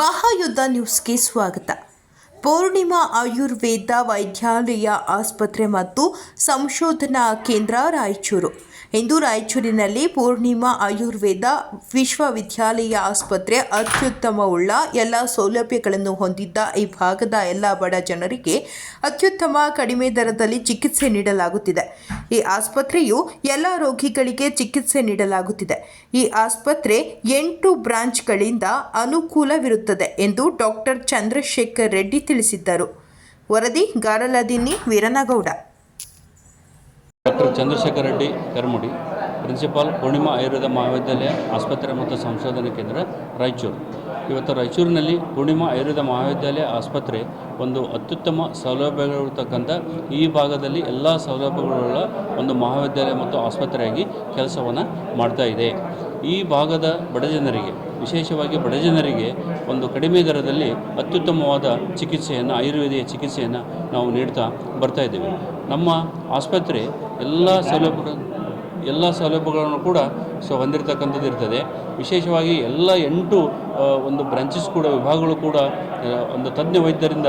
ಮಹಾಯುದ್ಧ ನ್ಯೂಸ್ಗೆ ಸ್ವಾಗತ. ಪೂರ್ಣಿಮಾ ಆಯುರ್ವೇದ ವೈದ್ಯಾಲಯ ಆಸ್ಪತ್ರೆ ಮತ್ತು ಸಂಶೋಧನಾ ಕೇಂದ್ರ ರಾಯಚೂರು. ಇಂದು ರಾಯಚೂರಿನಲ್ಲಿ ಪೂರ್ಣಿಮಾ ಆಯುರ್ವೇದ ವಿಶ್ವವಿದ್ಯಾಲಯ ಆಸ್ಪತ್ರೆ ಅತ್ಯುತ್ತಮವುಳ್ಳ ಎಲ್ಲ ಸೌಲಭ್ಯಗಳನ್ನು ಹೊಂದಿದ್ದ ಈ ಭಾಗದ ಎಲ್ಲ ಬಡ ಜನರಿಗೆ ಅತ್ಯುತ್ತಮ ಕಡಿಮೆ ದರದಲ್ಲಿ ಚಿಕಿತ್ಸೆ ನೀಡಲಾಗುತ್ತಿದೆ. ಈ ಆಸ್ಪತ್ರೆಯು ಎಲ್ಲ ರೋಗಿಗಳಿಗೆ ಚಿಕಿತ್ಸೆ ನೀಡಲಾಗುತ್ತಿದೆ. ಈ ಆಸ್ಪತ್ರೆ ಎಂಟು ಬ್ರಾಂಚ್ಗಳಿಂದ ಅನುಕೂಲವಿರುತ್ತದೆ ಎಂದು ಡಾಕ್ಟರ್ ಚಂದ್ರಶೇಖರ್ ರೆಡ್ಡಿ ತಿಳಿಸಿದ್ದರು. ವರದಿ ಗಾರಲದಿನ್ನಿ ವೀರನಗೌಡ. ಡಾಕ್ಟರ್ ಚಂದ್ರಶೇಖರ ರೆಡ್ಡಿ ಕರ್ಮುಡಿ, ಪ್ರಿನ್ಸಿಪಾಲ್ ಪೂರ್ಣಿಮಾ ಆಯುರ್ವೇದ ಮಹಾವಿದ್ಯಾಲಯ ಆಸ್ಪತ್ರೆ ಮತ್ತು ಸಂಶೋಧನಾ ಕೇಂದ್ರ ರಾಯಚೂರು. ಇವತ್ತು ರಾಯಚೂರಿನಲ್ಲಿ ಪೂರ್ಣಿಮಾ ಆಯುರ್ವೇದ ಮಹಾವಿದ್ಯಾಲಯ ಆಸ್ಪತ್ರೆ ಒಂದು ಅತ್ಯುತ್ತಮ ಸೌಲಭ್ಯಗಳಿರ್ತಕ್ಕಂಥ ಈ ಭಾಗದಲ್ಲಿ ಎಲ್ಲ ಸೌಲಭ್ಯಗಳುಳ್ಳ ಒಂದು ಮಹಾವಿದ್ಯಾಲಯ ಮತ್ತು ಆಸ್ಪತ್ರೆಯಾಗಿ ಕೆಲಸವನ್ನು ಮಾಡ್ತಾ ಇದೆ. ಈ ಭಾಗದ ಬಡ ಜನರಿಗೆ, ವಿಶೇಷವಾಗಿ ಬಡ ಜನರಿಗೆ ಒಂದು ಕಡಿಮೆ ದರದಲ್ಲಿ ಅತ್ಯುತ್ತಮವಾದ ಚಿಕಿತ್ಸೆಯನ್ನು, ಆಯುರ್ವೇದಿಯ ಚಿಕಿತ್ಸೆಯನ್ನು ನಾವು ನೀಡ್ತಾ ಬರ್ತಾ ಇದ್ದೇವೆ. ನಮ್ಮ ಆಸ್ಪತ್ರೆ ಎಲ್ಲ ಸೌಲಭ್ಯಗಳು ಎಲ್ಲ ಸೌಲಭ್ಯಗಳನ್ನು ಕೂಡ ಸೊ ಹೊಂದಿರತಕ್ಕಂಥದ್ದು ಇರ್ತದೆ. ವಿಶೇಷವಾಗಿ ಎಲ್ಲ ಎಂಟು ಒಂದು ಬ್ರಾಂಚಸ್ ಕೂಡ, ವಿಭಾಗಗಳು ಕೂಡ ಒಂದು ತಜ್ಞ ವೈದ್ಯರಿಂದ